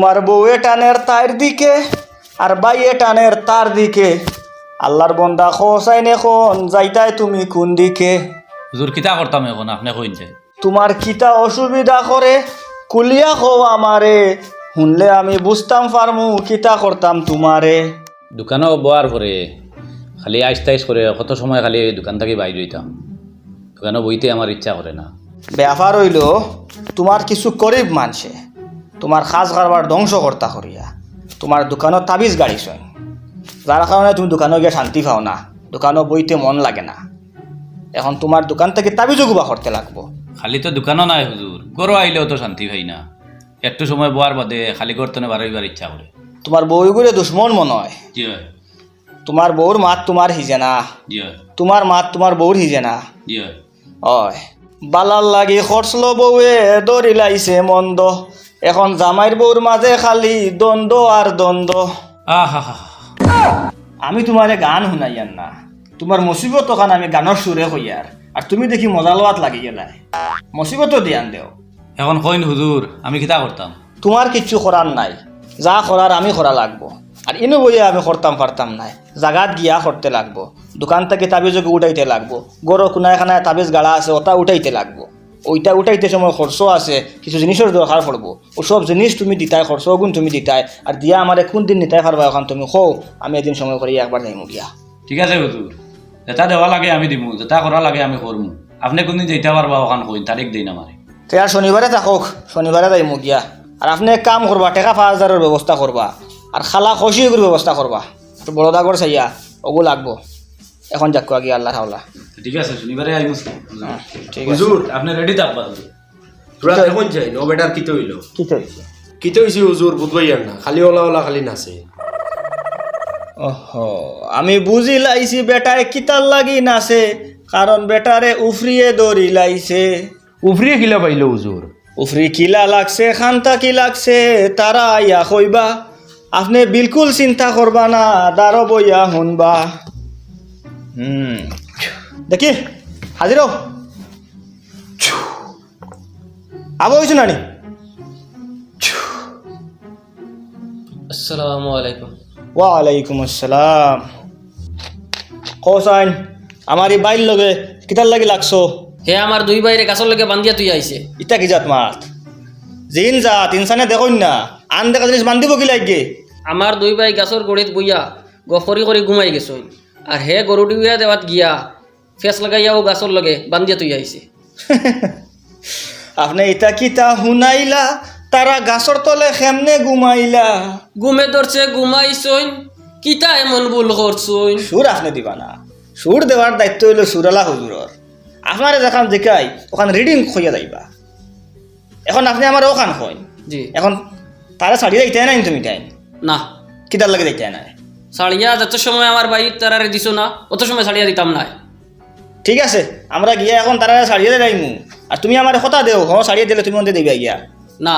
তোমার বউয়ে টানের তার দিকে আর বাইয়ে টানের তার দিকে। আল্লাহর বন্দা খোসাইন এখন যাইতাই তুমি কোন দিকে। হুজুর কিতা করতাম এখন? আপনি কইনছে তোমার কিতা অসুবিধা করে? কুলিয়া খো আমারে। শুনলে আমি বুঝতাম পারমু কিতা করতাম তোমারে। দোকানও বোয়ার পরে খালি আইস তাইস করে কত সময় খালি দোকান থেকে বাইর হইতাম দোকানে বইতে আমার ইচ্ছা করে না। ব্যাপার হইল তোমার কিছু গরিব মানছে। তোমার সাজ কারবার ধ্বংস কর্তা করিয়া তোমার দোকানত তাবিজ গাড়িছয় যার কারণে তুমি দোকানে গিয়ে শান্তি পাও না দোকানও বইতে মন লাগে না। এখন তোমার দোকান থেকে তাবিজও গুবা করতে লাগবো। খালি তো দোকানও নাই হুজুর গরু আইলেও তো শান্তি পাই না। একটু সময় বোয়ার বাদে খালি গর্তনে বাড়াইবার ইচ্ছা করে তোমার বউগুলো দুশ্মন মনে হয় জি হয়। তোমার বউর মাত তোমার হিজে না। জি হয়। তোমার মাত তোমার বউর হিজে না। জি হয়। অয় বালার লাগি খরচল বউয়ে দরি লাইছে মন্দ। এখন জামাইর বউর মাঝে খালি দ্বন্দ্ব আর দ্বন্দ্ব। আহা আমি তোমারে গান শুনাই শুনাইয়ার না তোমার মুসিবত ওখান আমি গানের সুরে হইয়ার আর তুমি দেখি মজা লোয়াত লাগি গেলাই মুসিবত দিয়ান দেও। এখন কইন হুজুর আমি কিতা করতাম? তোমার কিচ্ছু করার নাই। যা করার আমি করা লাগবো। আর ইনো বইয়া আমি করতাম পারতাম নাই। জাগাত গিয়া করতে লাগবো। দোকান থেকে তাবিজকে উঠাইতে লাগবো। গরো কোনায় খানায় তাবিজ গাড়া আছে ওটা উঠাইতে লাগবো। ওইটা উঠাইতে সময় খরচ আছে কিছু জিনিসের দরকার পড়ব। ওসব জিনিস তুমি দিতাই খরচ গুণ তুমি দিতাই আর দিয়া আমারে কোন দিন নিতাই পারবা এখন তুমি খো আমি এদিন সময় করি একবার যাইমু গিয়া। ঠিক আছে হুজুর। যেটা দেওয়া লাগে আমি দিমু যেটা করা লাগে আমি করমু আপনি কোনদিন যেতে পারবা ওখান কইন তারিখ দিন আমার। তে আর শনিবারে থাকক শনিবারে যাইমু গিয়া। আর আপনি এক কাম করবা টেকা পাঁচ হাজারের ব্যবস্থা করবা আর খালা খসি ব্যবস্থা করবা একটু বড় দাগর চাইয়া ওগু লাগবো। এখন যাক গিয়া আল্লাহ হাওলা। ঠিক আছে শনিবারে আইমু ঠিক আছে। হুজুর আপনি রেডি থাকবা হুজুর? তোরা দেখুন চাই? নো বেটার কিতে হইল কি চলছে কিতে হইছে হুজুর বুধবাই আর না। খালি ওলা ওলা খালি নাচে। ওহ আমি বুঝি লাইছি বেটায় কিতার লাগি নাছে কারণ বেটারে উফরিয়ে দড়ি লাইছে। উফরিয়ে কিলা পাইল হুজুর? উফরি কিলা লাগছে খান্তা কি লাগছে তারা ইয়া কইবা আপনি বিলকুল চিন্তা করবা না দাঁড়ো বইয়া শুনবা। হুম। দেখি হাজির হও। আবো হয়েছো নানি? আসসালামু আলাইকুম। ওয়ালাইকুম আসসালাম। কৌসাইন আমার এই বাইর লগে কিতার লাগি লাগছো? হে আমার দুই বাইরে গাছর লগে বান্ধিয়া তুই আইছে ইটা কি জাত মাত জিন জাত ইনসানে দেখুন না। আন দেখা জিনিস বান্ধিব কি লাগে? আমার দুই ভাই গাছর গড়িত বইয়া গফরি করে ঘুমাই গেছই আর হে গরু ডিউয়া দেওয়াত গিয়া ফেস লাগাইয়াও গাছর লগে বান্ধিয়া তুই আইছে আপনি ইটা কিতা শুনাইলা? তারা গাছর তলে খেমনে ঘুমাইলা ঘুমে ধরছে ঘুমাইছই কিতা এমন ভুল করছই সুর আপনি দিবা না। সুর দেওয়ার দায়িত্ব হইল সুরালা হুজুরর আপনারে যেখান দেখাই ওখান রিডিং খইয়া যাইবা। এখন আপনি আমার ওখান হয় জি। এখন তারা ছাড়িয়ে যাইতে নাই তুমি তাই না। কিতার লাগে যাইতে নাই? সাড়িয়া যত সময় আমার বাইর তারারে দিছো না অত সময় সাড়িয়া দিতাম না। ঠিক আছে আমরা গিয়া এখন তারা ছাড়িয়ে যাইমু। আর তুমি আমার কথা দেও হ ছাড়িয়ে দিলে তুমি অন্তে দিবা গিয়া। না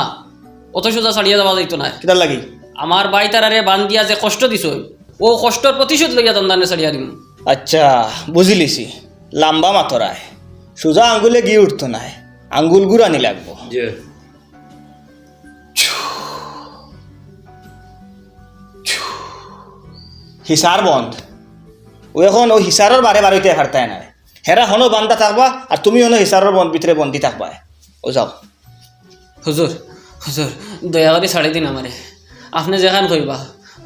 অত সোজা সাড়িয়া যাওয়া যাইতো না। কিতার লাগি? আমার বাই তারারে বান্ধিয়া যে কষ্ট দিছই ও কষ্টর প্রতিশোধ লইয়া তন্দানে সাড়িয়া দিম। আচ্ছা বুঝিলিছি। লাম্বা মাতরায় সোজা আঙ্গুলে গিয়ে উঠতো নাই আঙ্গুল গুড়ানি লাগবো। হিসার বন্ধ। ও এখন ওই হিসারের বারে বারে উঠে হারতায় নাই। হেরা হনো বান্ধা থাকবা আর তুমি হনো হিসারের বন্ধ ভিতরে বন্দি থাকবা ও যাও হুজুর হুজুর দয়া করে ছাড়ি দিন আমারে আপনি যেখান কইবা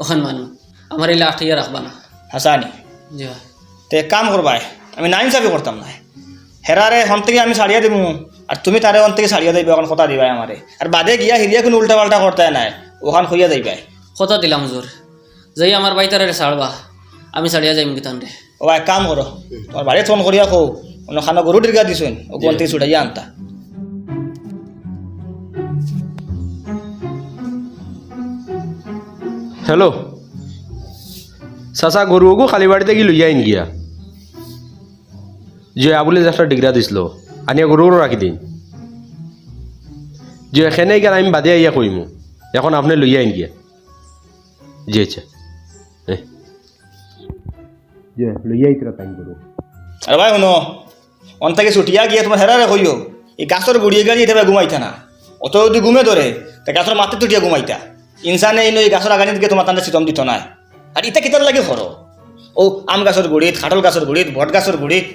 ওখান মানু আমার এই লাঠিয়া রাখবা না। হাসানি জি ভাই। তে এক কাম করবাই আমি নাইন চাবি করতাম না হেরারে হন থেকে আমি ছাড়িয়ে দিব আর তুমি তারে হন থেকে ছাড়িয়ে দিবে এখন কথা দিবাই আমারে আর বাদে গিয়া হিরিয়া কোনো উল্টা পাল্টা করতে নাই ওখান খুঁজে যাইবাই। কথা দিলাম হুজুর যেই আমার বাইতারে ছাড়বা। আমি ছাড়িয়া যাইম গীতান রে। ও এক কাম করো তোমার বাড়ি ফোন করিয়া কো অন্য খানা গরু ডিরগা দিছুন ও কোন থেকে ছুটাইয়া আনতা। হ্যালো চাচা গরুকো খালি বাড়িতে কি লই আইন গিয়া। যে আবুলে একটা ডিগ্রা দিছিল আনিয়া গরুরও রাখি দিন। যে এখানে গেল আমি বাদে আইয়া কইমু এখন আপনি লই আইন গিয়া। জি আচ্ছা। এ। যে লই আইতরা টাইম গরু আর ভাই শুনো অন থেকে ছুটিয়া গিয়ে তোমার হেরারে কইও এই গাছর গুড়িয়ে গাড়ি এটা ঘুমাইতা না অত যদি ঘুমে ধরে তা গাছর মাথায় তুটিয়া ঘুমাইতা ইনসানে এই নই গাছের আগানিত গিয়ে তোমার তান্ডা চিতম দিত নাই আর ইটা কিতার লাগে করো ও আম গাছের গুড়িত খাটল গাছের গুড়িত বট গাছের গুড়িত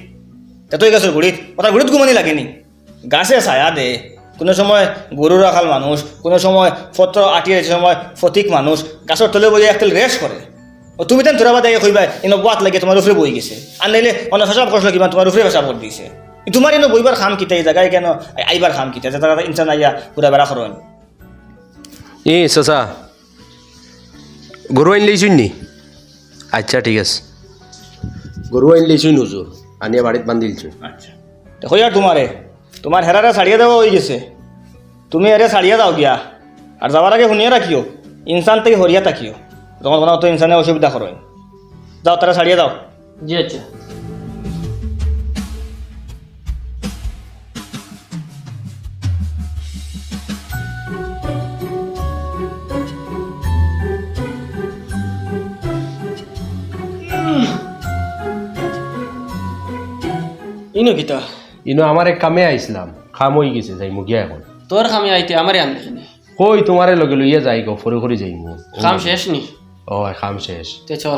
তেতই গাছের গুড়িত ওটা গুড়িত ঘুমানি লাগেনি গাছে ছায়া দে কোনো সময় গরু রাখাল মানুষ কোনো সময় পত্র আটিয়ে সময় ফতিক মানুষ গাছের তলে বইয়ে একটেল রেস্ট করে তুমি তেন ধরাবা দেয় কইবা এনে বাত লাগে তোমার উপরে বই গেছে। আর নাইলে অনেক ফেসাব করছিল কিবা তোমার উপরে ফেসাব করে দিছে। তোমার এনে বইবার খাম কিতা এই জায়গায় কেন আইবার খাম কিতা যাতে তারা ইনসান আইয়া পুরা বেড়া করেন এ চাচা গরু আইন লইছুন নি? আচ্ছা ঠিক আছে। গরু আইন লইছুন হুজুর আনিয়া বাড়িত বান্ধিলছুন আচ্ছা। দেখো ইয়ার তোমারে তোমার হেরারে ছাড়িয়ে দেওয়া হয়ে গেছে। তুমি এরে ছাড়িয়ে দাও গিয়া আর যাওয়ার আগে শুনিয়ে রাখিও ইনসান থেকে হরিয়া থাকিও তোমার কোনো তো ইনসানে অসুবিধা করেন যাও তারা ছাড়িয়ে দাও। জি আচ্ছা। ইনো কিতা ইনো আমার এক কামে আইসলাম খাম হয়ে গেছে যাই মুগিয়া এখন। তোর খামে আইতে আমারে আন দেখেনি কই তোমারে লগে লইয়া যাই গো ফরে করে যাই মু কাম শেষ নি? ও খাম শেষ। তে চল।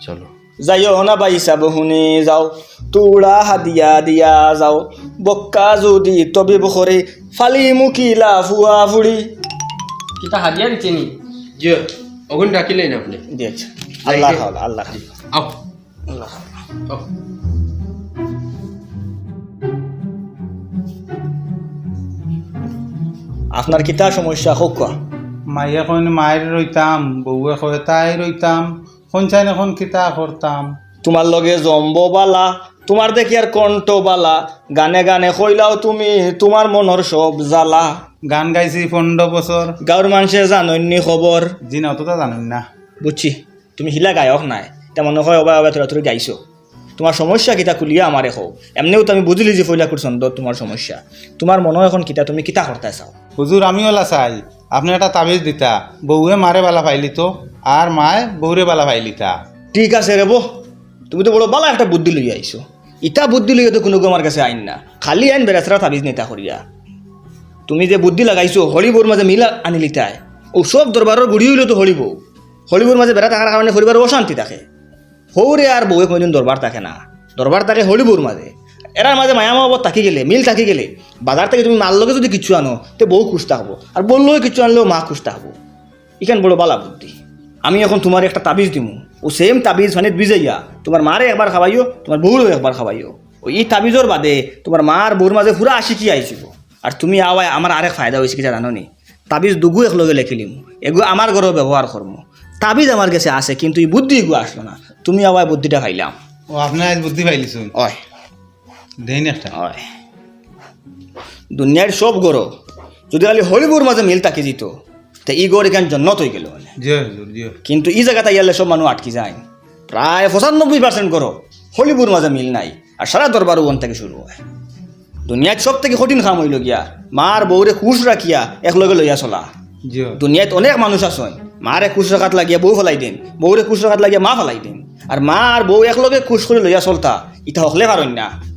চলো। যাইও না বাইসা বহুনি যাও তুড়া হাদিয়া দিয়া যাও। বক্কা যদি তবে বখরে ফালি মুকিলা ফুয়া ফুড়ি। কিতা হাদিয়া দিতে নি? ডাকিলেন আপনি? দিয়েছে। আল্লাহ আল্লাহ আও। আল্লাহ। আও। আপনার কিতা সমস্যা হোক মাইয়ে কইন মায়ের রইতাম বউয়ে কয় তাই রইতাম সঞ্চাইন এখন কিতা করতাম তোমার লগে জম্ব বালা তোমার দেখি আর কণ্ঠ বালা গানে গানে কইলাও তুমি তোমার মনর সব জ্বালা। গান গাইছি পনেরো বছর গাঁৱৰ মানুহে জাননি খবৰ। জি না অতটা জানেন না। বুঝছি তুমি শিলা গায়ক নাই তা মনে হয় অবা অবা থোড়া থোড়ি গাইছো। তোমার সমস্যা কিতা খুলিয়া আমারে হও এমনিও তো আমি বুঝলি যে ফৈলাকুর ছন্দ তোমার সমস্যা। তোমার মনে এখন কিতা তুমি কিতা করতে চাও। হুজুর আমি ওলা চাই আপনি একটা তাবিজ দিতা বউয়ে মারে বালা পাইলি তো আর মায়ে বউরে বালা পাইলিতা ঠিক আছে রে বো তুমি তো বড় বালা একটা বুদ্ধি লই আইছো ইটা বুদ্ধি লইয়া তো কোনো আমার কাছে আইন না খালি আইন বেড়াছরা তাবিজ নেতা করিয়া তুমি যে বুদ্ধি লাগাইছো হরিবোর মাঝে মিলা আনিলি তাই ও সব দরবারের গুড়ি হইল তো হরিব হরিবোর মাঝে বেড়া থাকার কারণে পরিবারের অশান্তি থাকে হৌরে আর বউয়ে কোনোদিন দরবার থাকে না দরবার থাকে হরিবোর মাঝে এরার মাঝে মায়া থাকি গেলে মিল থাকি গেলে বাজার থেকে তুমি মাল লগে যদি কিছু আনো তে বউ খুশ থাকব আর বললেও কিছু আনলেও মা খুশ থাকব ইখান বড় বালা বুদ্ধি। আমি এখন তোমার একটা তাবিজ দিমু। ও সেম তাবিজ মানে বিজাইয়া। তোমার মারে একবার খাওয়াইও তোমার বউরও একবার খাওয়াইও। ও এই তাবিজর বাদে তোমার মার বউর মাঝে পুরা আসি কি আইছিল। আর তুমি আওয়াই আমার আরেক ফায়দা হয়েছে কি জানো নি? তাবিজ দুগু একলগে লেখিলিম এগু আমার ঘরেও ব্যবহার করব তাবিজ আমার কাছে আছে কিন্তু এই বুদ্ধি এগু আসলো না। তুমি আওয়াই বুদ্ধিটা খাইলাম। ও আপনি আজ বুদ্ধি পাইলিছুন অয়। দেন একটা। হয়। দুনিয়ার সব গড় যদি খালি হরিবুর মাঝে মিল তাকে দিত তা ই গড় এখান জন্নত হয়ে গেল মানে। কিন্তু এই জায়গাতে ইয়ালে সব মানুষ আটকি যায়। প্রায় পঁচানব্বই পার্সেন্ট করো হলিবুর মাঝে মিল নাই আর সারা দরবার ওন থেকে শুরু হয়। দুনিয়াত সব থেকে কঠিন কাম হইল গিয়া মার বউরে খুশ রাখিয়া একলগে লইয়া চলা। দুনিয়াত অনেক মানুষ আছেন মারে খুশ রাখাত লাগিয়া বউ ফেলাই দিন বউরে খুশ রাখাত লাগিয়া মা ফেলাই দিন আর মা আর বউ একলগে খুশ করে লইয়া চলতা ইটা হকলে পারেন না।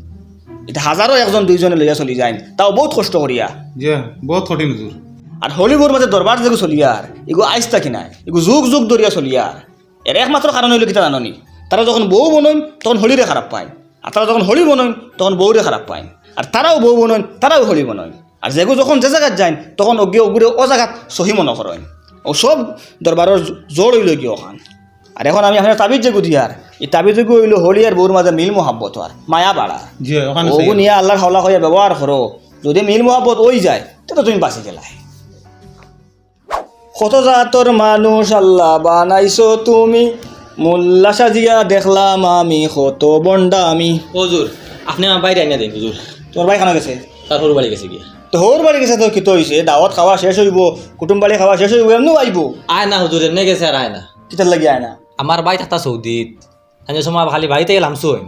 এটা হাজারো একজন দুইজনে লইয়া চলি যায়। তাও বহুত কষ্ট করিয়া। বহুত কঠিন হুজুর আর হলিউডের মাঝে দরবার যেগু চলিয়ার এগু আইস থাকি নাই এগু যুগ যুগ ধরিয়া চলিয়ার এর একমাত্র কারণ হইল কিতা জাননি? তারা যখন বউ বনইন তখন হলিরে খারাপ পায়। আর তারা যখন হলি বনইন তখন বউরে খারাপ পায়। আর তারাও বউ বনইন তারাও হলি বনইন আর যেগু যখন যে জায়গাত যায় তখন অজ্ঞে অগুরে ও জায়গাত সহি মনে করেন ও সব দরবারের জোর হইল গিয়ে ওখান আর এখন আমি এখানে তাবিজ যেগু দিয়ার এই তাবিজ যেগু হইল হলি আর বউর মাঝে মিল মহাব্বত আর মায়া বাড়া। ওগু নিয়ে আল্লাহর হাওলা হয়ে ব্যবহার করো। যদি মিল মহাব্বত ওই যায় তো তুমি বাঁচি গেলাই। কত জাতর মানুষ আল্লাহ বানাইছো তুমি? মোল্লা সাজিয়া দেখলাম আমি কত বন্ডা আমি হুজুর আপনি আমার বাইরে আনিয়া দিন হুজুর। তোর ভাই খানা গেছে? তার সরু বাড়ি গেছে গিয়া। তো তোর বাড়ি গেছে তো কিতো হয়েছে দাওয়াত খাওয়া শেষ হইব কুটুম বাড়ি খাওয়া শেষ হইব এমনিও আইব। আয় না হুজুর এনে গেছে আর আয় না কিতার লাগি আয় না আমার বাই থাকতা সৌদিত সাঞ্জে সময় খালি বাড়িতে গেলাম সইন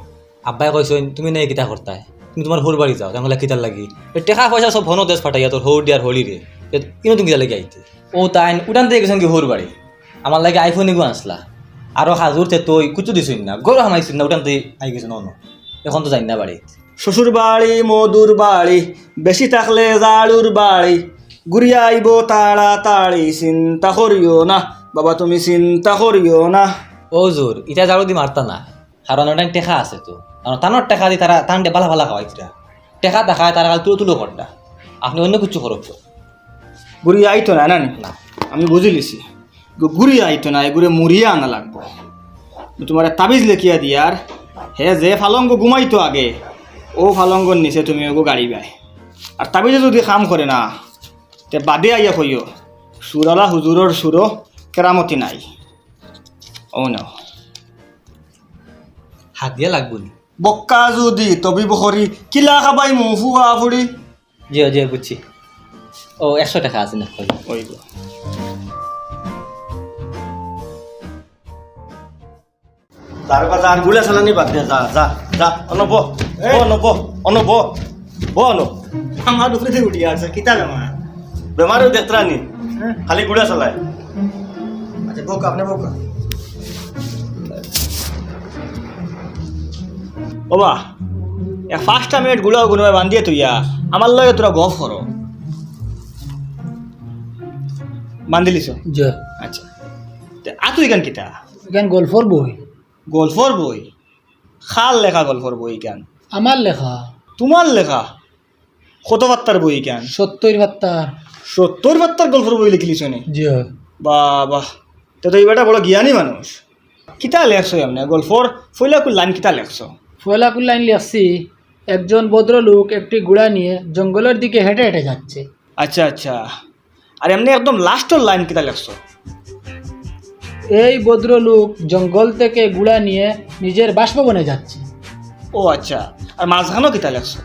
আব্বাই কইসইন তুমি নেই কিতা করতাই তুমি তোমার হোর বাড়ি যাও তাহলে কিতার লাগি। টেকা পয়সা সব ভনো দেশ ফাটাইয়া তোর হৌর দিয়ার হোলি রে ইনো তুমি কিতা লাগি আইতে ও তাই উঠান দিয়ে গেছেন কি হোর বাড়ি আমার লাগে আইফোন এগু আনসলা আরও হাজুর তে তুই কুচু দিছুন না গরু হামাইছিস না উঠান তুই আই গেছে, ন এখন তো যাই না বাড়ি শ্বশুর বাড়ি মধুর বাড়ি বেশি থাকলে জাড়ুর বাড়ি ঘুরিয়া আইব তাড়াতাড়ি চিন্তা করিও না। বাবা তুমি চিন্তা করিও না। ও জোর ইটা জারু দি মারতা না। কারণ ওটা টেকা আছে তো। কারণ তানোর টেকা দি তারা তান বালা বালা খাওয়াই তিরা টেকা দেখায় তারা কাল তুলো তুলো করটা আপনি অন্য কিছু করব ঘুরিয়া আইতো না না? না। আমি বুঝি লিছি। ঘুরিয়া আইতো না এগুলো মুড়িয়া আনা লাগবো। তোমার তাবিজ লেখিয়া দিয়ার হে যে ফালঙ্গ ঘুমাইতো আগে ও ফালঙ্গর নিচে তুমি ওগো গাড়ি বাই। আর তাবিজে যদি কাম করে না তে বাদে আইয়া কইও। সুরালা হুজুরর সুরো কেরামতি নাই। ও না। হাত দিয়া লাগবো নি? বক্কা যদি তবি বখরি কিলা খাবাই মুফু আফুরি জি জি বুঝছি। ও একশো টাকা আছে না ওইব তার কথা আরগুলা চালানি বাদ দে যা যা যা অনব ও অনব অনব ব অন আমার উপরে উঠি আছে কিতা বেমা বেমারেও দেখতরা নি। খালি গুলা চালায়। বোকা আপনি বোকা। ওবা এক পাঁচটা মিনিটগুলো গুলো বান্ধিয়ে তুইয়া আমার লগে তোরা গফ করো। বান্ধিলিস যে আচ্ছা। তে আ তুই কেন কিতা? এখান গল্পর বই গল্পর বই খাল লেখা গল্পর বই কেন আমার লেখা। তোমার লেখা? কত বার্তার বই কেন সত্তর বাত্তার। সত্তর বার্তার গল্পর বই লিখিলিস নি? যে বাহ বাহ। তো তো এইবারটা বড় জ্ঞানী মানুষ। কিতা লেখছো এমনি? গল্পর ফইলা কুল লাইন কিতা লেখছো? ফয়লাকুল লাইন লিখছি একজন ভদ্রলোক একটি ঘোড়া নিয়ে জঙ্গলের দিকে হেঁটে হেঁটে যাচ্ছে। আচ্ছা আচ্ছা। আর এমনি একদম লাস্টের লাইন কিতা লেখছো? এই ভদ্রলোক জঙ্গল থেকে গুড়া নিয়ে নিজের বাসভবনে যাচ্ছে। ও আচ্ছা। আর মাঝখানেও কিতা লেখছো?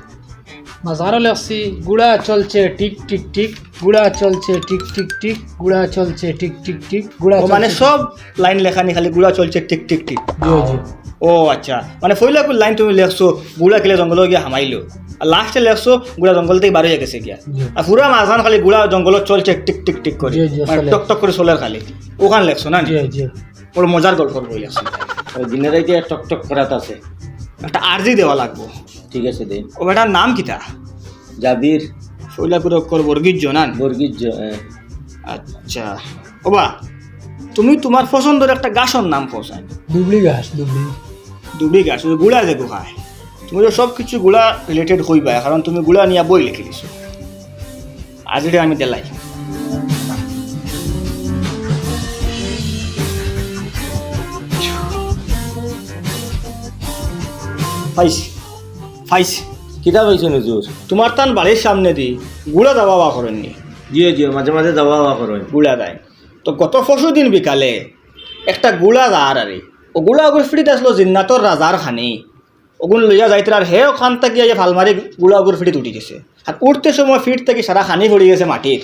মাঝারও লেখছি গুড়া চলছে টিক টিক টিক গুড়া চলছে টিক টিক টিক গুড়া চলছে টিক টিক টিক গুড়া মানে সব লাইন লেখা নি খালি গুড়া চলছে টিক টিক টিক জি জি। ও আচ্ছা মানে ফইলা কুল লাইন তুমি লেখছো গুড়া কিলে জঙ্গল গিয়ে হামাইলো। আর লাস্টে লেখছো গুড়া জঙ্গল থেকে বার হয়ে গেছে গিয়া। আর পুরা মাঝখান খালি গুড়া জঙ্গলত চলছে টিক টিক টিক করে। মানে টক টক করে চলে খালি। ওখান লেখছো না নি? জি জি। বড় মজার গল্প বই লেখছো। ওই দিনের টক টক করাত আছে। একটা আর্জি দেওয়া লাগবো। ঠিক আছে দেন। ও বেটার নাম কিতা জাবির। শৈলাপুর অক্ষর বর্গীর জনান বর্গিজ আচ্ছা। ওবা তুমি তোমার পছন্দের একটা গাছর নাম পছন্দ দুবলি গাছ দুবলি। দুবি গাছ ওই গুড়া যে গুহায়। তুমি তো সব কিছু গুড়া রিলেটেড হইবা কারণ তুমি গুড়া নিয়ে বই লিখে দিছো। আজ এটা আমি দেলাই। ফাইছি ফাইছি কিতা পাইছেন হুজুর তোমার তান বাড়ির সামনে দি গুড়া দাবা বা করেননি? জিও জিও মাঝে মাঝে যাওয়া আওয়া করেন। গুড়া দেয়। তো গত পরশু দিন বিকালে একটা গুড়া দাঁড় আরে ও গুড়া ওগুলো ফিরিতে আসলো জিন্নাতর রাজার খানি। ওগুন লইয়া যাইতে আর হে ওখান থেকে ইয়ে ফালমারি গুড়া ওগুর ফিরিত উঠি গেছে। আর উঠতে সময় ফিট থেকে সারা খানি পড়ে গেছে মাটির।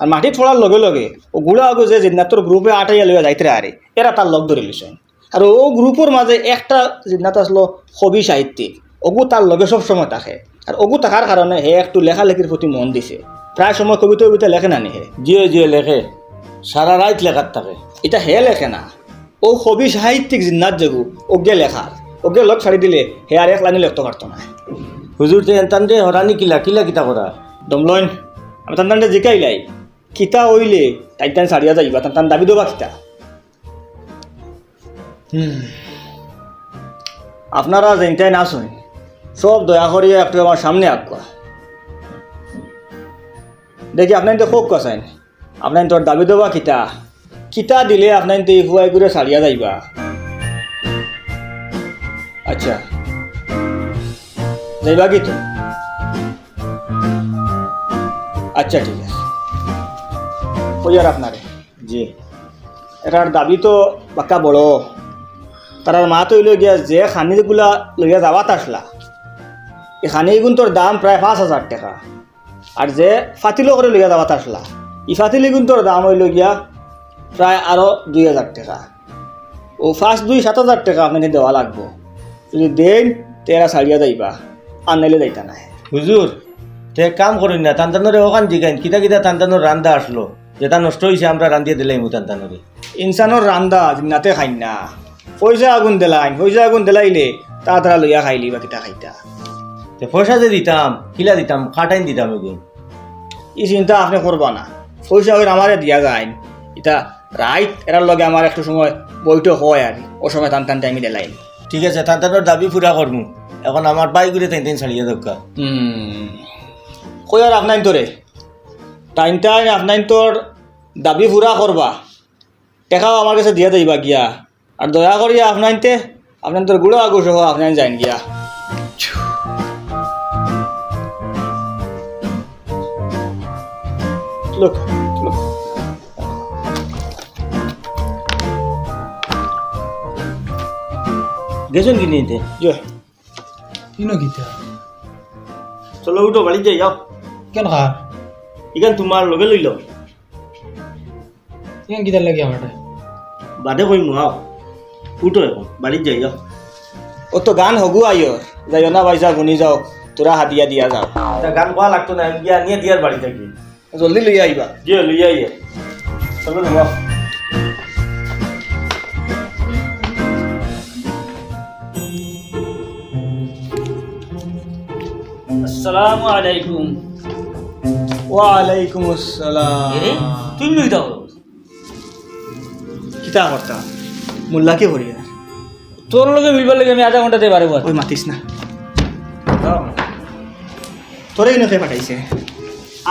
আর মাটি ফোড়ার লগে লগে ও গুড়া আগু যে জিন্নাতর গ্রুপে আটাইয়া লইয়া যাইতে আরে এরা তার লগ ধরে লিছেন আর ও গ্রুপের মাঝে একটা জিন্নাত আসলো কবি সাহিত্যিক। অগু তার লগে সব সময় থাকে। আর অগু থাকার কারণে হে একটু লেখালেখির প্রতি মন দিছে। প্রায় সময় কবিতা কবিতা লেখে না নি হে জিও জিও লেখে সারা রাত লেখার থাকে। এটা হে লেখে না। ও কবি সাহিত্যিক জিন্নাত যোগু ওগে লেখার ওগে লগ ছাড়ি দিলে হে আর এক লাইনে লিখতে পারতো না হুজুর তে এনতান দে হরানি কিলা কিলা কিতা করা দমলইন আমি তান তান্ডে জিকাইলাই কিতা হইলে তাই তান ছাড়িয়া যাইবা তান তান দাবি দেবা কিতা। আপনারা যেনটাই না শুন সব দয়া করিয়া একটু আমার সামনে আঁকা দেখি আপনার তো খুব কষাইন আপনার তোর দাবি দেবা কিতা? কিতা দিলে আপনার তো হুয়াই করে ছাড়িয়া যাইবা? আচ্ছা। যাইবা কি তো? আচ্ছা ঠিক আছে। ওই আর আপনারে। জি। এটার দাবি তো বাক্কা বড়। তার মা তো গিয়া যে খানিগুলা লইয়া যাওয়াত আসলা। এই খানিগুন তোর দাম প্রায় পাঁচ হাজার টাকা। আর যে ফাতিলো করে লইয়া যাওয়াত আসলা ই ফাতিলিগুন তোর দাম হইল গিয়া প্রায় আরও দুই হাজার টাকা। ও ফার্স্ট দুই সাত হাজার টাকা আপনাকে দেওয়া লাগবো। যদি দেন তেরা ছাড়িয়া যাইবা। আর নাইলে যাইতা নাই। হুজুর তে কাম করেন না তান্তানোরে ওখান জিগাইন কিতা কিতা তান্তানোর রান্দা আসলো। যেটা নষ্ট হয়েছে আমরা রান্দিয়ে দিলাম তান্তানোরে। ইনসানোর রান্দা জিন্নাতে খাই না। পয়সা আগুন দিলাইন পয়সা আগুন দিলাইলে তারা লইয়া খাইলি বা কিতা খাইতা। তে পয়সা যে দিতাম কিলা দিতাম কাটাইন দিতাম এগুন এই চিন্তা আপনি করবা না। পয়সা হইলে আমারে দিয়া যায় এটা রাইট এরার লগে আমার একটু সময় বইটো হয় আর ও সময় টান টান টাইমে দেলাই ঠিক আছে তান্তানোর দাবি পুরা করমু। এখন আমার বাই করে তাই তাই ছাড়িয়ে দরকার। কই আর আপনার তোরে? টাইম টাইম আপনার তোর দাবি পুরা করবা। টেকাও আমার কাছে দিয়া যাইবা গিয়া। আর দয়া করিয়া আপনাইতে আপনার তোর গুড়ো আগু সহ আপনার যাইন গিয়া। লোক লোক গেছেন কি নিতে? জয় কিনো গীতা চলো উঠো বাড়ি যাই যাও। কেন খা ইখান তোমার লগে লইল কেন গীতার লাগে আমার বাদে কইমু আও উঠো এখন বাড়ি যাই যাও। ও তো গান হগু আইয়র যাইও না বাইসা গুনি যাও তোরা হাতিয়া দিয়া যাও গান কোয়া লাগতো না আমি গিয়া নিয়ে দিয়ার বাড়ি থাকি। জলদি লইয়া আইবা। যে লইয়া ইয়ে চলো না আসসালামু আলাইকুম। ওয়ালাইকুম আসসালাম। তুই লই দাও। কিতা করতাম মোল্লাকে আর তোর লগে মিলবার লাগে আমি আধা ঘন্টাতে পারব ওই মাতিস না। তোরে ইনকে পাঠাইছে।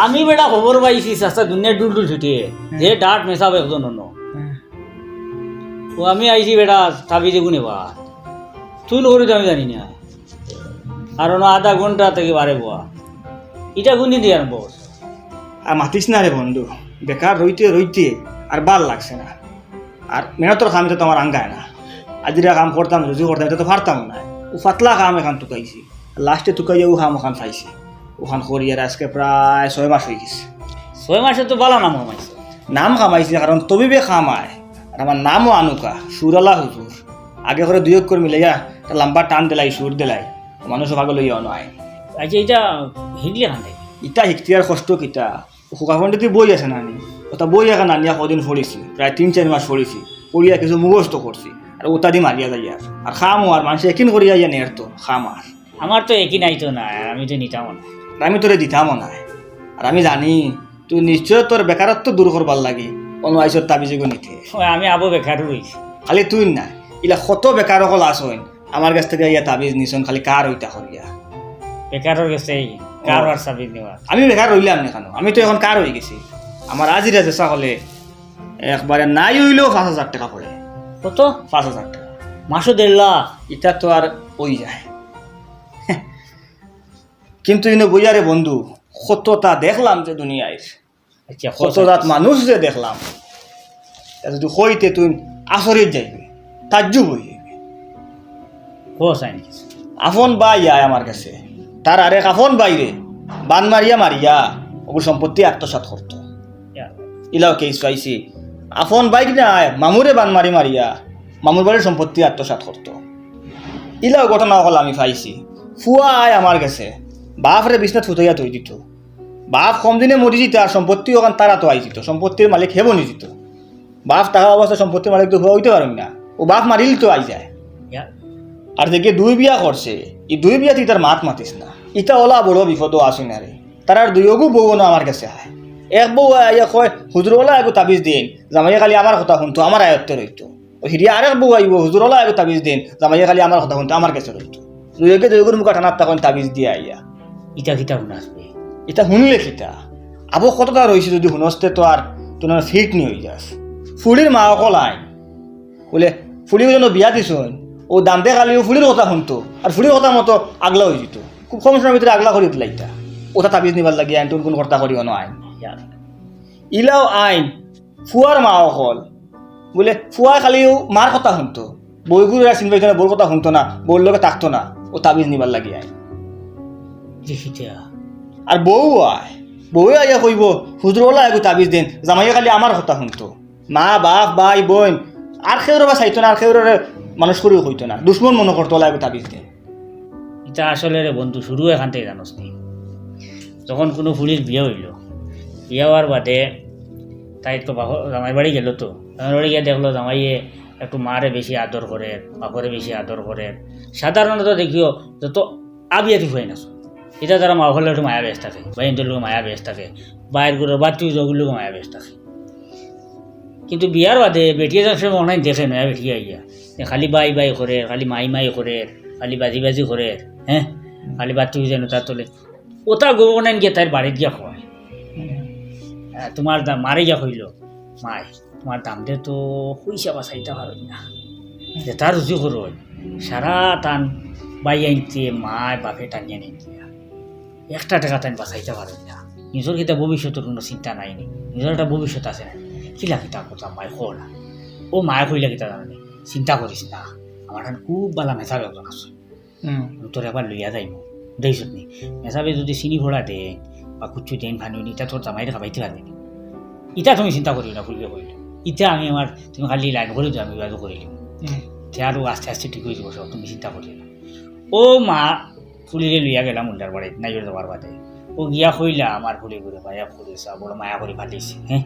আমি বেটা খবর পাইছি সাস্তা দুনিয়া ডুল ডুল ছুটিয়ে যে ডাট মেশাব একজন অন্য ও আমি আইছি বেটা যে গুনে বা তুই করি আমি জানি না। আর অন্য আধা ঘণ্টা থেকে বারে বোয়া এটা গুনি দিয়ে করছে আর মাতিস না রে বন্ধু। বেকার রইতে রইতে আর ভালো লাগছে না। আর মেহনতর কাম তো আমার আঙ্গায় না। আজিরা কাম করতাম রুজি করতাম এটা তো পারতাম না ও পাতলা কাম এখান টুকাইছি। লাস্টে টুকাইয়া ও কাম ওখান পাইছি ওখান করি আর আজকে প্রায় ছয় মাস হয়ে গেছে। ছয় মাসে তো বালা নাম হমাইছে নাম কামাইছে কারণ তবিবে খামায় আর আমার নামও আনুকা সুরালা হুজুর। আগে করে দুই করে মিলাইয়া একটা লম্বা টান দিলাই সুর দিলাই। মানুষ ভাগে লইয়া নয় আচ্ছা এটা হিগলে থেকে ইটা শিকতিয়ার কষ্ট কিতা শুকাখণ্ডে বই আছে নানি। ওটা বই এখন নানিয়া কদিন পড়েছি প্রায় তিন চার মাস পড়েছি পড়িয়া কিছু মুখস্থ করছি আর ওটা দি মারিয়া যাই আর আর খামো আর মানুষ একিন করিয়া ইয়া নের তো খাম আর আমার তো একই নাই তো না আর আমি তো নিতাম না। আর আমি তোরে দিতামও নাই। আর আমি জানি তুই নিশ্চয় তোর বেকারত্ব দূর করবার লাগি অন্য আইসর তাবিজেগো নিতে আমি আবু বেকার রয়েছি খালি তুই না ইলা কত বেকার সকল আসইন আমার কাছ থেকে ইয়া তাবিজ নিছন খালি কার হইতা করিয়া বেকারের গেছে কার আর সাবিত নেওয়া আমি বেকার রইলাম না কেন আমি তো এখন কার হয়ে গেছি। আমার আজিরা জেসা হলে একবারে নাই হইলেও পাঁচ হাজার টাকা পড়ে কত? পাঁচ হাজার টাকা। মাসও দেড় লাখ এটা তো আর ওই যায়। কিন্তু ইনো বইয়ারে বন্ধু কতটা দেখলাম যে দুনিয়ায়। আচ্ছা কত মানুষ যে দেখলাম যদি হইতে তুই আসরিত যাইবে তাজ্জুব হয়ে যাবে আফন বাই আয় আমার কাছে। তার আরেক আফন বাইরে বান মারিয়া মারিয়া ওগুলো সম্পত্তি আত্মসাৎ করতো। ইলাও কেস পাইছি। আফন বাইক না আয় মামুরে বান মারি মারিয়া মামুর বাড়ির সম্পত্তি আত্মসাৎ করতো। ইলাও ঘটনা হল আমি পাইছি। ফুয়া আয় আমার কাছে। বাপরে বিছনা থুতইয়া থই দিত। বাপ কম দিনে মরি যেত আর সম্পত্তি ওখান তারা তো আই যেত। সম্পত্তির মালিক হেব নি যেত। বাপ টাকা অবস্থা সম্পত্তির মালিক তো হুয়া হইতে পারেন না। ও বাপ মারিল তো আই যায়। আর দেখে দুই বিয়া করছে এই দুই বিয়া তুই তার মাত মাতিস না। ইটা ওলা বড় বিপদ আসি না রে। তার আর দুইগু বউ না আমার কাছে আয়। এক বউ আইয়া কয় হুজুরওয়ালা একো তাবিজ দিন। জামাইয়া খালি আমার কথা শুনতো আমার আয়ত্তে রইতো। ও হিরিয়া আরেক বউ আইব হুজুরওয়ালা একো তাবিজ দিন। জামাইয়া খালি আমার কথা শুনতো আমার কাছে রইতো। দুইকে দুইগুর মুখা টানার তখন তাবিজ দিয়ে আইয়া। ইটা কিতা শুনে আসবে এটা শুনলে কিতা আবো কতটা রয়েছে যদি শুনস্তে তো আর তোমার ফিট নি হয়ে যাস ফুলির মা অকল আইন বলে ফুলিও যেন বিয়া দিছুন ও দামতে খালিও ফুলির কথা শুনতো আর ফুলির কথা মতো আগলা হয়ে যেত। খুব কম সময়ের ভিতরে আগলা করে দিলা ইটা। ওটা তাবিজ নিবার লাগে আইন কোন কর্তা করিও ন আইন ইলাও আইন ফুয়ার মা অকল। বলে ফুয়া খালিও মার কথা শুনতো। বইগুলো চিনবাই বউর কথা শুনতো না বউর লগে থাকতো না। ও তাবিজ নিবার লাগে আইন আর বউ আয়। বউ আইয়া কইব হুজুরওয়ালা একো তাবিজ দিন। জামাইয়া খালি আমার কথা শুনতো। মা, বাপ, ভাই, বোন আর খেউর বা চাইতো না আর খেউর মানুষ করেও কইতো না। দুশ্মন মনে করতো একো তাবিজ দিন। এটা আসলে রে বন্ধু, শুরু এখান থেকে জানোস নি। যখন কোনো ফুলির বিয়ে হইল, বিয়ে হওয়ার বাদে তাই তো জামাই বাড়ি গেল তো। জামাই বাড়ি গিয়ে দেখল জামাইয়ে একটু মারে বেশি আদর করে বাপরে বেশি আদর করে সাধারণত দেখিও যত আবিয়া তুই হয় না এটা তারা মা হলে একটু মায়া বেশ থাকে বাইনদের লোক মায়া বেশ থাকে বাইরের করে বাচ্চু যোগুলো মায়া বেশ থাকে। কিন্তু বিয়ার বাদে বেটিয়ে যাচ্ছে মনে দেখে নয়া বেটিয়ে আইয়া খালি বাই বাই করে খালি মাই মাই করে খালি বাজি বাজি করে হ্যাঁ খালি বাচ্চু যেন তার তোলে। ওটা গোবনাইন গিয়ে তার বাড়িত গিয়া খোয়ায় তোমার দাম মারে গিয়া হইল মাই তোমার দাম দে তো পয়সা বাঁচাইতে পারো না। যে তার রুচি করো সারা টান, বাই আনতে মায় বাপে টানিয়ে নিতে একটা টাকা টান বাঁচাইতে পারো না। নিজের কিতা ভবিষ্যতের কোনো চিন্তা নাই নি। নিজের একটা ভবিষ্যৎ আছে। না কিলা কিতা কথা মায় খো না ও মায় কইলা কিতা জানে চিন্তা করিস না। আমার খুব বালা মেথা একজন আছে। তোর একবার লইয়া যাইব দেইছত নি মেসাবে যদি চিনি ভরা দে বা কুচু দেন ভানি নি ইটা তোর জামাইরে খাবাইতে পারবি নি। ইটা তুমি চিন্তা করিও না ফুলকে করিল ইটা আমি আমার তুমি খালি লাইন করে দিও আমি বিবাহ করিলাম তে আরও আস্তে আস্তে ঠিক হয়ে যাব সব তুমি চিন্তা করিও না ও মা ফুলিরে লইয়া গেলাম উল্টার বাড়ি নাই যাবার বাদে। ও গিয়া কইলা আমার ফুলি করে মায়া করেছে বড় মায়া করে ফাটিছে হ্যাঁ?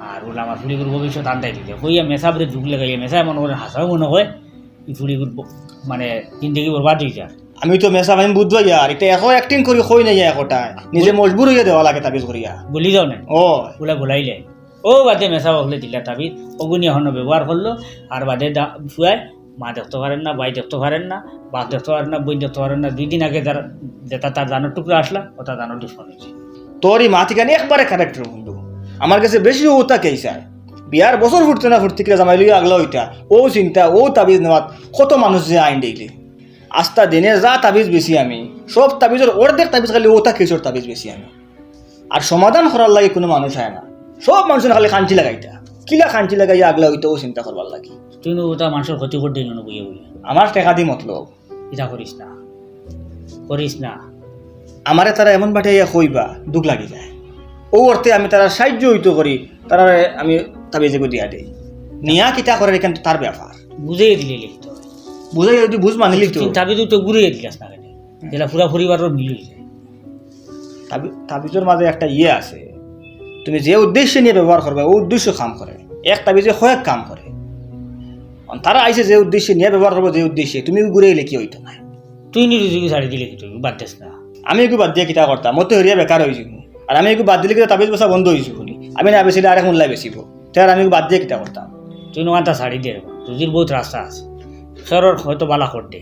আর ওলা আমার ফুলি করে ভবিষ্যৎ আন্দাই দিতে কইয়া মেসাবরে ঢুক লাগাইয়া মেসা মনে করে হাসাও মনে হয় ই ফুলি মানে জিন্দগি বরবাদ হয়ে যায়। আমি তো মেসা আমি বুঝবা ইয়ার এটা এখন অ্যাক্টিং করি কই নাই একটা। নিজে মজবুর হইয়া দেওয়া লাগে তাবিজ করিয়া। বলি যাও না। ও। ওলা বলাইলে ও বাদে মেসা বকলে দিলা তাবিজ অগুনি এখন ব্যবহার করল আর বাদে দা- ফুয়ায় মা দেখতে পারেন না, ভাই দেখতে পারেন না, বাপ দেখতে পারেন না, বোন দেখতে পারেন না, দুই দিন আগে যার যেটা তার দানোর টুকরো আসলা ওটা দানোর দুশ্মন হয়েছে। তোরই মা থেকে একবারে ক্যারেক্টার বন্ধু। আমার কাছে বেশি ও ওটা কেইসায় বিয়ার বছর ফুটতে না ফুটতে কিনা জামাই লইয়া আগলা ওইটা ও চিন্তা, ও তাবিজ নেওয়াত কত মানুষ যে আইন দেখলি। আস্তা দিনে যা তাবিজ বেশি আমি, সব তাবিজের অর্ধেক তাবিজ খালি ওটা কেসর তাবিজ বেশি আমি। আর সমাধান করার লাগে কোনো মানুষ হয় না। সব মানুষের খালি খান্তি লাগাইতা। কিলা খান্তি লাগাইয়া আগলা হইতে ও চিন্তা করবার লাগে। তুই ওটা মানুষের ক্ষতি করতে নিন বইয়ে বইয়ে আমার টেকা দি মতলব। এটা করিস না। করিস না। আমারে তারা এমন বাটাইয়া কইবা দুঃখ লাগি যায়। ও অর্থে আমি তারা সাহায্য হইতো করি তারা আমি তাবিজে দিয়া দেই। নিয়া কিতা করে এখান তার ব্যাপার। বুঝিয়ে দিলে লিখিত বুঝাই যদি বুঝ মানিলি তো। তাবিজ তো ঘুরিয়ে দিলাস না কেন? যেটা পুরা পরিবারের মিলিয়ে যায়। তাবি- তাবিজের মাঝে একটা ইয়ে আছে। তুমি যে উদ্দেশ্যে নিয়ে ব্যবহার করবে ও উদ্দেশ্য কাম করে। এক তাবিজে কয়েক কাম করে। তারা আইসে যে উদ্দেশ্যে নিয়ে ব্যবহার করব যে উদ্দেশ্যে তুমি ঘুরে এলে কি হইতো না। তুই নিরুযোগী ছাড়ি দিলে কি তুই? বাদ দিস না। আমি একটু বাদ দিয়ে কিতা করতাম মতো হরিয়া বেকার হয়েছি আর আমি একটু বাদ দিলে কিন্তু তাবিজ বসা বন্ধ হয়েছি শুনি আমি না বেশিলে আরেক মূল্যায় বেশিব তার আমি বাদ দিয়ে কিতা করতাম। তুই নোয়ানটা ছাড়ি দে। রুজির বহুত রাস্তা আছে। সরর হয়তো বালা করতে।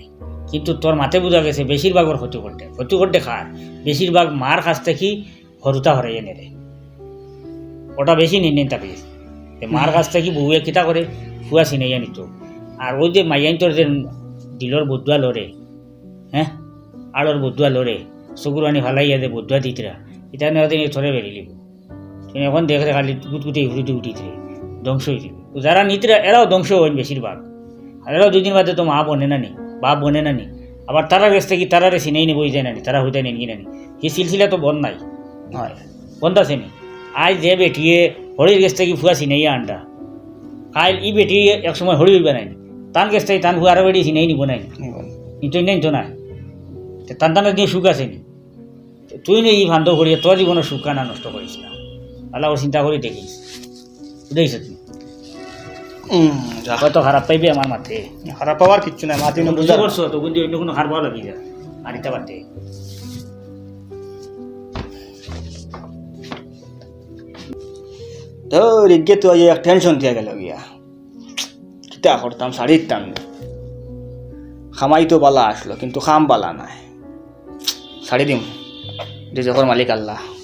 কিন্তু তোর মাথে বোঝা গেছে বেশিরভাগ ওর ক্ষতি করতে। ক্ষতি করতে খায় বেশিরভাগ মার কাছ থেকে হরুতা হরাইয়ে নেরে ওটা বেশি নিন নিন তাকে মার কাছ থেকে বউয়ে কিতা করে? ফুয়া চিনাইয়া নিত। আর ওই যে মাইয়ান তোর যে দিলর বদুয়া লড়ে হ্যাঁ আলোর বদুয়া লড়ে চকুর আনি ভালাইয়া দে বদুয়া দিতরা এটা নেওয়া দিন থরে বেরিলিব তুমি এখন দেখে খালি গুটগুটে ঘুরিতে উঠিতে ধ্বংস হয়েছিল যারা নিতরা এরাও ধ্বংস হন বেশিরভাগ আর এরাও দুদিন বাদে তো মা বনে না নি বাপ বনে না নি। আবার তারা কাছ থেকে তারারে চিনেই নিবই যায় না নি তারা হইতে নেন না। নি সেই সিলসিলা তো বন্ধ নাই। হয়। বন্ধ আছে নি? আজ যে বেটিয়ে হরির কাছ থেকে ফুয়া চিনাইয়া আনটা কাল ই বেটি এক সময় হরি হইবা নাই তান থেকে তান ফুয়ার বেটি চিনাই নিব নাই নিতই নেই তো না তে তান তানের দিয়ে সুখ আছে নি তুই নে ই ভান্ড করিয়া তোর জীবনের সুখ কানা নষ্ট করিস না আল্লাহ ওর চিন্তা করে দেখিস বুঝেছ তুই কত খারাপ পাইবে আমার মাঠে খারাপ পাওয়ার কিচ্ছু নাই মাতি বুঝতে বুঝা পারছ তো কিন্তু অন্য কোনো ভালো লাগি যায় আর এটা বাদে ধর তো আজ এক টেনশন দিয়ে গেল গিয়া। কিতা করতাম শাড়ির টান খামাই তো বালা আসলো, কিন্তু খাম বালা নাই। শাড়ি দিম। যে যখন মালিক আল্লাহ।